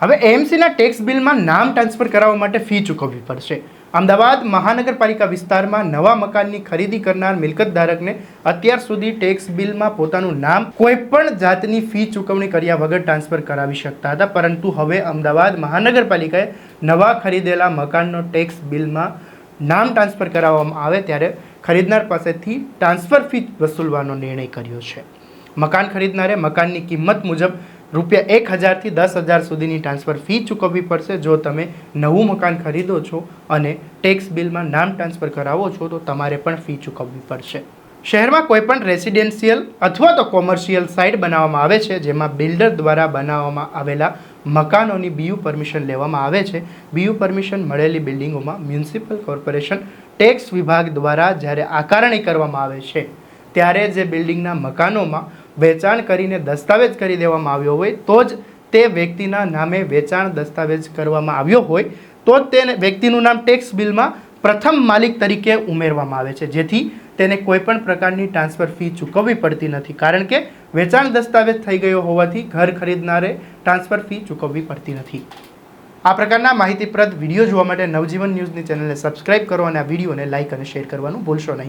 હવે એએમસીના ટેક્સ બિલમાં નામ ટ્રાન્સફર કરાવવા માટે ફી ચૂકવવી પડશે. અમદાવાદ મહાનગરપાલિકા વિસ્તારમાં નવા મકાનની ખરીદી કરનાર મિલકત ધારકને અત્યાર સુધી ટેક્સ બિલમાં પોતાનું નામ કોઈપણ જાતની ફી ચૂકવણી કર્યા વગર ટ્રાન્સફર કરાવી શકતા હતા. પરંતુ હવે અમદાવાદ મહાનગરપાલિકાએ નવા ખરીદેલા મકાનનો ટેક્સ બિલમાં નામ ટ્રાન્સફર કરાવવામાં આવે ત્યારે ખરીદનાર પાસેથી ટ્રાન્સફર ફી વસૂલવાનો નિર્ણય કર્યો છે. મકાન ખરીદનારે મકાનની કિંમત મુજબ રૂપિયા એક હજારથી દસ હજાર સુધીની ટ્રાન્સફર ફી ચૂકવવી પડશે. જો તમે નવું મકાન ખરીદો છો અને ટેક્સ બિલમાં નામ ટ્રાન્સફર કરાવો છો, તો તમારે પણ ફી ચૂકવવી પડશે. શહેરમાં કોઈપણ રેસિડેન્શિયલ અથવા તો કોમર્શિયલ સાઇટ બનાવવામાં આવે છે, જેમાં બિલ્ડર દ્વારા બનાવવામાં આવેલા મકાનોની બીયુ પરમિશન લેવામાં આવે છે. બીયુ પરમિશન મળેલી બિલ્ડિંગોમાં મ્યુનિસિપલ કોર્પોરેશન ટેક્સ વિભાગ દ્વારા જ્યારે આકારણી કરવામાં આવે છે, ત્યારે જે બિલ્ડિંગના મકાનોમાં વેચાણ કરીને દસ્તાવેજ કરી દેવામાં આવ્યો હોય, તો જ તે વ્યક્તિના નામે વેચાણ દસ્તાવેજ કરવામાં આવ્યો હોય, તો જ તેને વ્યક્તિનું નામ ટેક્સ બિલમાં પ્રથમ માલિક તરીકે ઉમેરવામાં આવે છે. જેથી તેને કોઈપણ પ્રકારની ટ્રાન્સફર ફી ચૂકવવી પડતી નથી. કારણ કે વેચાણ દસ્તાવેજ થઈ ગયો હોવાથી ઘર ખરીદનારે ટ્રાન્સફર ફી ચૂકવવી પડતી નથી. આ પ્રકારના માહિતીપ્રદ વીડિયો જોવા માટે નવજીવન ન્યૂઝની ચેનલને સબસ્ક્રાઇબ કરો અને આ વિડીયોને લાઇક અને શેર કરવાનું ભૂલશો નહીં.